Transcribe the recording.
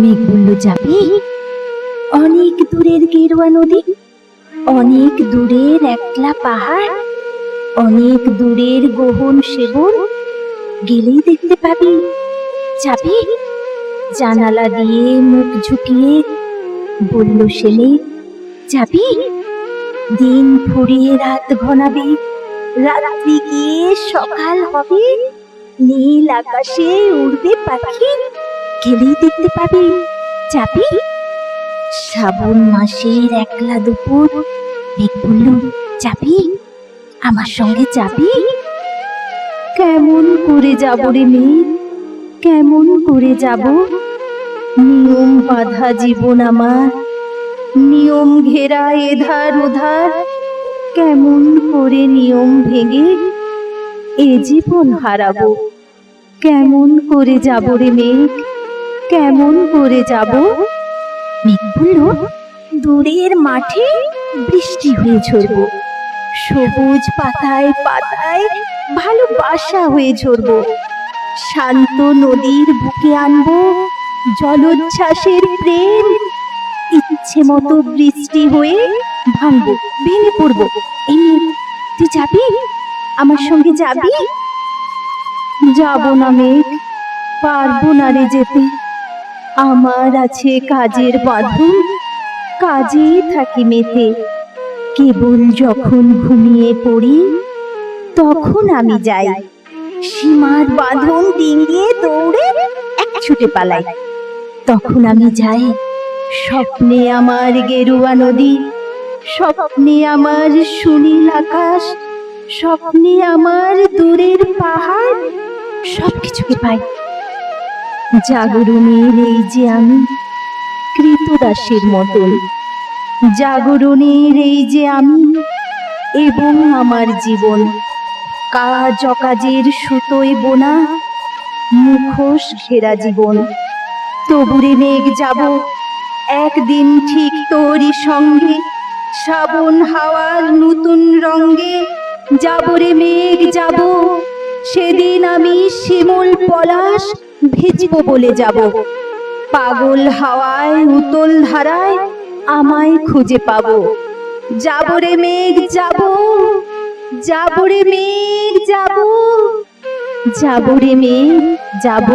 মেঘ বলল যাবি অনেক দূরের গেরুয়া নদী, অনেক দূরের একলা পাহাড়, অনেক দূরের গহন সেবন গেলেই দেখতে পাবি যাবি জানালা দিয়ে মুখ ঝুঁকিয়ে বলল সে মেয়ে যাবি দিন ফুরিয়ে রাত ঘনাবে, রাত্রি গিয়ে সকাল হবে, নীল আকাশে উড়বে পাখি। গেলেই দেখতে পাবি। যাবি? শ্রাবণ মাসের একলা দুপুর। মেঘ বলল, যাবি? আমার সঙ্গে যাবি? কেমন করে যাব রে মেয়ে কেমন করে যাব? নিয়ম বাঁধা জীবন আমার। নিয়ম ঘেরা এধার ওধার কেমন করে নিয়ম ভেঙে এ জীবন হারাবো? কেমন করে যাব রে মেঘ? কেমন করে যাব? মেঘ বলল দূরের মাঠে বৃষ্টি হয়ে ঝরব। সবুজ পাতায় পাতায় ভালোবাসা হয়ে ঝরব। শান্ত নদীর বুকে আনব জলোচ্ছ্বাসের প্রেম। ইচ্ছে মতো বৃষ্টি হয়ে ভাঙবো, ভেঙে পড়ব। এই তুই যাবি? আমার সঙ্গে যাবি? যাব না মেঘ, পারব না রে যেতে। আমার আছে কাজের বাঁধন কাজে থাকি মেতে। কেবল যখন ঘুমিয়ে পড়ি, তখন আমি যাই। সীমার বাঁধন ডিঙিয়ে দৌড়ে এক ছুটে পালাই। তখন আমি যাই স্বপ্নে আমার গেরুয়া নদী, স্বপ্নে আমার সুনীল আকাশ, স্বপ্নে আমার দূরের পাহাড়, সবকিছুকে পাই। জাগরণের এই যে আমি, কৃতদাসের মতন। জাগরণের এই যে আমি এবং আমার জীবন কাজ অকাজের সুতোয় বোনা মুখোশ ঘেরা জীবন। তবুরে মেঘ যাব, একদিন ঠিক তোরই সঙ্গে, শ্রাবণ হাওয়ার নতুন রঙ্গে যাবরে মেঘ যাব। সেদিন আমি শিমুল পলাশ ভিজব বলে যাব। পাগল হাওয়ায়, উতল ধারায় আমায় খুঁজে পাব। যাবরে মেঘ, যাব। যাবরে মেঘ, যাব। যাবরে মেঘ, যাব।